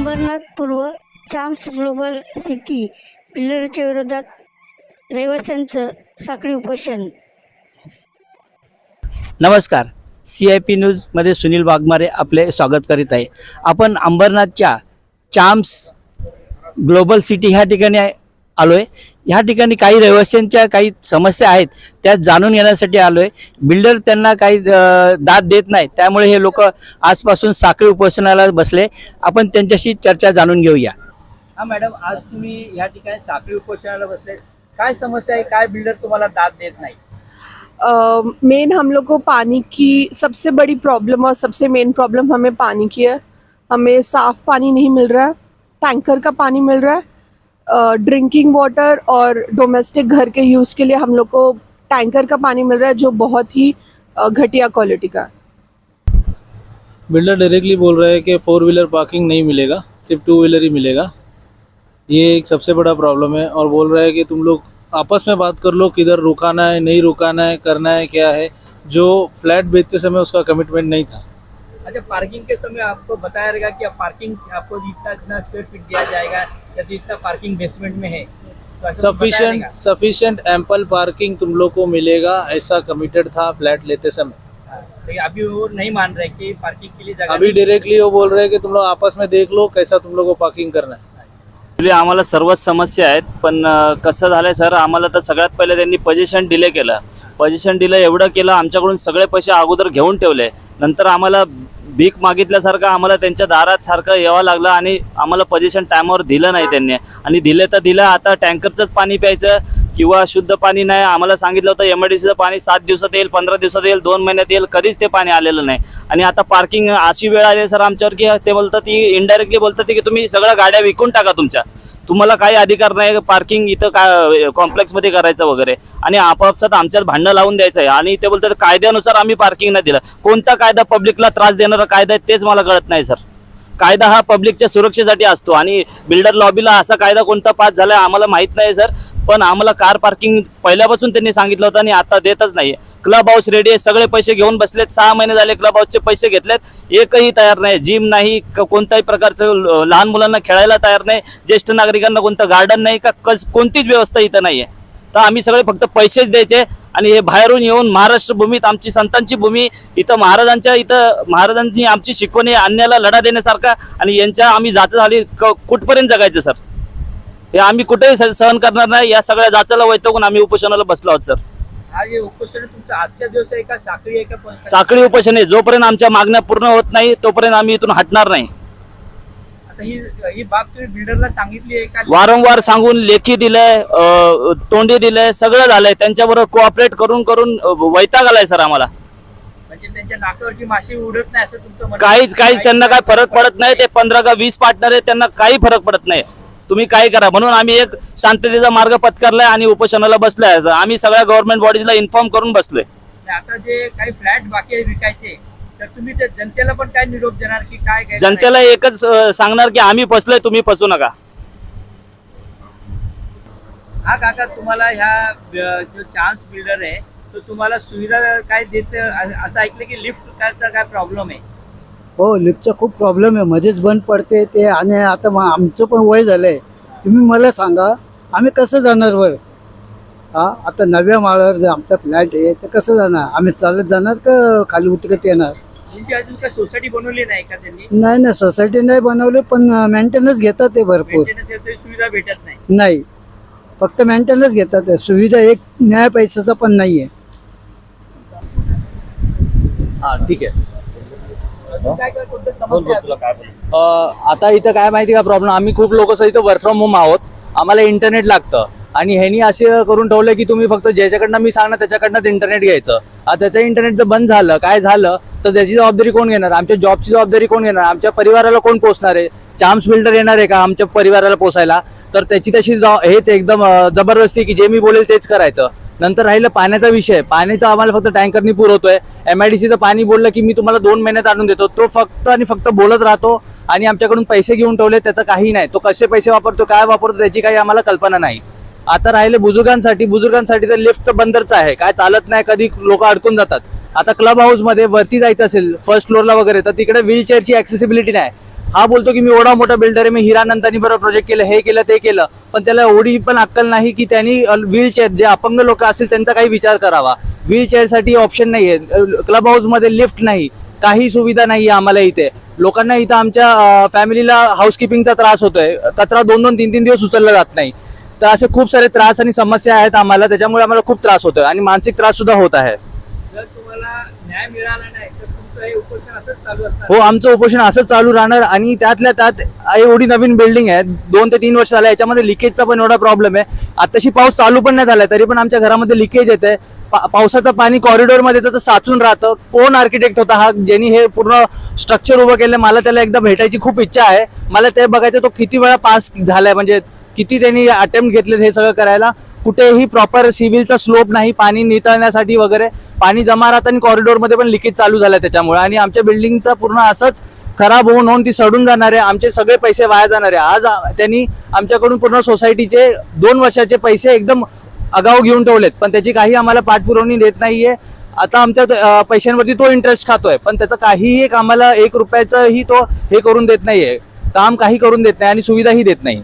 अंबरनाथ पूर्व चाम्स global city बिल्डरच्या विरोधात रहिवाशांचं साखळी उपोषण. नमस्कार. सी आय पी न्यूजमध्ये सुनील वाघमारे आपले स्वागत करीत आहे. आपण अंबरनाथच्या चाम्स ग्लोबल सिटी ह्या ठिकाणी आलो आहे ह्या ठिकाणी काही रहिवाशांच्या काही समस्या आहेत त्या जाणून घेण्यासाठी आलो आहे बिल्डर त्यांना काही दाद देत नाही त्यामुळे हे लोक आजपासून साखळी उपोषणाला बसले. आपण त्यांच्याशी चर्चा जाणून घेऊया. हा मॅडम आज तुम्ही ह्या ठिकाणी साखळी उपोषणाला बसले. काय समस्या आहे? काय बिल्डर तुम्हाला दाद देत नाही? मेन हम लोग को पानी की सबसे बड़ी प्रॉब्लम और सबसे मेन प्रॉब्लम हमें पानी की है। हमें साफ पानी नहीं मिल रहा है टैंकर का पानी मिल रहा है ड्रिंकिंग वाटर और डोमेस्टिक घर के यूज़ के लिए हम लोग को टैंकर का पानी मिल रहा है, जो बहुत ही घटिया क्वालिटी का बिल्डर डायरेक्टली बोल रहा है कि फोर व्हीलर पार्किंग नहीं मिलेगा, सिर्फ़ टू व्हीलर ही मिलेगा। ये एक सबसे बड़ा प्रॉब्लम है और बोल रहा है कि तुम लोग आपस में बात कर लो किधर रुकाना है, नहीं रुकाना है, करना है, क्या है। जो फ्लैट बेचते समय उसका कमिटमेंट नहीं था। अच्छा पार्किंग के समय आपको बताया रहेगा कि आप पार्किंग आपको जितना इतना स्क्वायर फीट दिया जाएगा या जितना पार्किंग बेसमेंट में है। सफिशिएंट सफिशिएंट एम्पल पार्किंग तुम लोग को मिलेगा ऐसा कमिटेड था फ्लैट लेते समय। हाँ, अभी वो नहीं मान रहे कि पार्किंग के लिए जगह अभी डायरेक्टली वो बोल रहे हैं कि तुम लोग आपस में देख लो कैसा तुम लोग को पार्किंग करना है। ॲक्च्युली आम्हाला सर्वच समस्या आहेत पण कसं कसं झालंय सर आम्हाला तर सगळ्यात पहिले त्यांनी पजेशन डिले केलं. पजेशन डिले एवढं केलं आमच्याकडून सगळे पैसे अगोदर घेऊन ठेवले. नंतर आम्हाला भीक मागितल्यासारखं आम्हाला त्यांच्या दारात सारखं यावं लागलं आणि आम्हाला पजेशन टायमावर दिलं नाही त्यांनी. आणि दिले तर दिलं आता टँकरचंच पाणी प्यायचं किंवा शुद्ध पाणी नाही. आम्हाला सांगितलं होतं एम आय डी सीचं पाणी सात दिवसात येईल पंधरा दिवसात येईल दोन महिन्यात येईल कधीच ते पाणी आलेलं नाही. आणि आता पार्किंग अशी वेळ आली आहे सर आमच्यावर की ते बोलतात की इनडायरेक्टली बोलतात की तुम्ही सगळ्या गाड्या विकून टाका तुमच्या. तुम्हाला काही अधिकार नाही पार्किंग इथं का कॉम्प्लेक्समध्ये करायचं वगैरे. आणि आपापसात आमच्यात भांडणं लावून द्यायचं आहे. आणि ते बोलतात कायद्यानुसार आम्ही पार्किंग नाही दिलं. कोणता कायदा पब्लिकला त्रास देणारा कायदा आहे तेच मला कळत नाही सर. कायदा हा पब्लिकच्या सुरक्षेसाठी असतो. आणि बिल्डर लॉबीला असा कायदा कोणता पास झाला आम्हाला माहीत नाही सर. पण आम्हाला कार पार्किंग पहिल्यापासून त्यांनी सांगितलं होतं आणि आता देतच नाही क्लब हाऊस रेडी आहे सगळे पैसे घेऊन बसलेत सहा महिने झाले क्लब हाऊसचे पैसे घेतलेत एकही तयार नाही जिम नाही क- कोणत्याही प्रकारचं लहान मुलांना खेळायला तयार नाही ज्येष्ठ नागरिकांना कोणतं गार्डन नाही का कस कोणतीच व्यवस्था इथं नाही आहे तर आम्ही सगळे फक्त पैसेच द्यायचे आणि हे बाहेरून येऊन महाराष्ट्र भूमीत आमची संतांची भूमी इथं महाराजांच्या इथं महाराजांनी आमची शिकवणी आणण्याला अन्याला लढा देण्यासारखा आणि यांच्या आम्ही जाचं झाली क- कुठपर्यंत जगायचं सर? हे आम्ही कुठेही सहन करणार नाही. या सगळ्या जाचाला वैतवून आम्ही उपोषणाला बसलो आहोत सर. आहे साखळी आहे उपोषण आहे. जोपर्यंत आमच्या मागण्या पूर्ण होत नाही तोपर्यंत आम्ही इथून हटणार नाही. आहे वारंवार सांगून लेखी दिलंय तोंडी दिलंय सगळं झालंय. त्यांच्याबरोबर कोऑपरेट करून करून वैताग आलाय सर आम्हाला. म्हणजे त्यांच्या नाकावरची माशी उडत नाही असं काहीच काहीच त्यांना काय फरक पडत नाही. ते पंधरा का वीस पार्टनर आहेत त्यांना काही फरक पडत नाही. तुम्ही काय करा. म्हणून आम्ही एक शांततेचा मार्ग पत्करलाय आणि उपोषणाला बसलोय. आम्ही सगळ्या गव्हर्नमेंट बॉडीजला इन्फॉर्म करून बसलोय. आता जे काही फ्लॅट बाकी आहे विकायचे तर तुम्ही त्या जनतेला पण काय निरोप देणार की काय जनतेला एकच सांगणार की आम्ही फसलोय तुम्ही फसू नका. हा काका तुम्हाला ह्या जो चान्स बिल्डर आहे तो तुम्हाला सुविधा काय देत असं ऐकलं की लिफ्ट काय प्रॉब्लेम आहे? हो लिफ्टचा खूप प्रॉब्लेम आहे. मध्येच बंद पडते ते आणि आता मग आमचं पण वय झालं आहे तुम्ही मला सांगा आम्ही कसं जाणार वर हा आता नव्या माळावर जर आमचा फ्लॅट आहे तर कसं जाणार? आम्ही चालत जाणार का खाली उतरत येणार? तुमची अजून काय सोसायटी बनवली नाही का त्यांनी? नाही ना सोसायटी नाही बनवली पण मेंटेनन्स घेतात ते भरपूर. सुविधा भेटत नाही. नाही. फक्त मेंटेनन्स घेतात ते. सुविधा एक न्याय पैशाचा पण नाही आहे हा ठीक आहे अजून काय काय कोणत्या समस्या आहेत? अ, आता इथं काय माहिती का प्रॉब्लेम आम्ही खूप लोक इथं वर्क फ्रॉम होम आहोत. आम्हाला इंटरनेट लागतं. आणि ह्यांनी असे करून ठेवलं की तुम्ही फक्त ज्याच्याकडनं मी सांगणार त्याच्याकडनंच इंटरनेट घ्यायचं. आता त्याचं इंटरनेट जर बंद झालं काय झालं तर त्याची जबाबदारी कोण घेणार? आमच्या जॉबची जबाबदारी कोण घेणार? आमच्या परिवाराला कोण पोचणार आहे? चाम्स बिल्डर येणार आहे का आमच्या परिवाराला पोसायला? तर त्याची तशी हेच एकदम जबरदस्ती की जे मी बोलेल तेच करायचं. नंतर राहिलं पाण्याचा विषय. पाणी तर आम्हाला फक्त टँकरनी पुरवतोय. एम आय डी सीचं पाणी बोललं की मी तुम्हाला दोन महिन्यात आणून देतो. तो फक्त आणि फक्त बोलत राहतो आणि आमच्याकडून पैसे घेऊन ठेवले त्याचं काही नाही. तो कसे पैसे वापरतो काय वापरतो त्याची काही आम्हाला कल्पना नाही. आता राहिले बुजुर्गांसाठी बुजुर्गांसाठी तर लिफ्ट बंदरच आहे. काय चालत नाही कधी लोक अडकून जातात. आता क्लब हाऊसमध्ये वरती जायचं असेल फर्स्ट फ्लोअरला वगैरे तर तिकडे व्हीलचेअरची ऍक्सेसिबिलिटी नाही. हा बोलतो की मी एवढा मोठा बिल्डर आहे मी हिरानंदानी बरोबर प्रोजेक्ट केलं हे केलं ते केलं. पण त्याला एवढी पण अक्कल नाही की त्यांनी व्हीलचेअर जे अपंग लोक असतील त्यांचा काही विचार करावा. व्हीलचेअरसाठी ऑप्शन नाही आहे क्लब हाऊसमध्ये लिफ्ट नाही. काही सुविधा नाही आहे आम्हाला इथे. लोकांना इथं आमच्या फॅमिलीला हाऊसकीपिंगचा त्रास होतोय. कचरा दोन दोन तीन तीन दिवस उचलला जात नाही. तर असे खूप सारे त्रास आणि समस्या आहेत आम्हाला. त्याच्यामुळे आम्हाला खूप त्रास होतोय आणि मानसिक त्रास सुद्धा होत आहे. जर तुम्हाला न्याय मिळाला नाही हो आमचं उपोषण असंच चालू राहणार आणि त्यातल्या त्यात एवढी नवीन बिल्डिंग आहे दोन ते तीन वर्ष झालं याच्यामध्ये लिकेजचा पण एवढा प्रॉब्लेम आहे. आताशी पाऊस चालू पण नाही झाला तरी पण आमच्या घरामध्ये लिकेज येते पावसाचं पाणी कॉरिडॉरमध्ये येतं तर साचून राहतं. कोण आर्किटेक्ट होता हा? ज्यांनी हे पूर्ण स्ट्रक्चर उभं केलं मला त्याला एकदा भेटायची खूप इच्छा आहे. मला ते बघायचं तो किती वेळा पास झालाय? म्हणजे किती त्यांनी अटेम्प्ट घेतले हे सगळं करायला? कुठेही प्रॉपर सिव्हिलचा स्लोप नाही पाणी नितळण्यासाठी वगैरे. पाणी जमा राहतं आणि कॉरिडॉरमध्ये पण लिकेज चालू झालं त्याच्यामुळे. आणि आमच्या बिल्डिंगचा पूर्ण असंच खराब होऊन होऊन ती सडून जाणार आहे. आमचे सगळे पैसे वाया जाणार आहे. आज त्यांनी आमच्याकडून पूर्ण सोसायटीचे दोन वर्षाचे पैसे एकदम आगाऊ घेऊन ठेवलेत. पण त्याची काही आम्हाला पाठपुरवणी देत नाहीये. आता आमच्या पैशांवरती तो इंटरेस्ट खातोय. पण त्याचं काहीही एक आम्हाला एक रुपयाचंही तो हे करून देत नाहीये. काम काही करून देत नाही आणि सुविधाही देत नाही.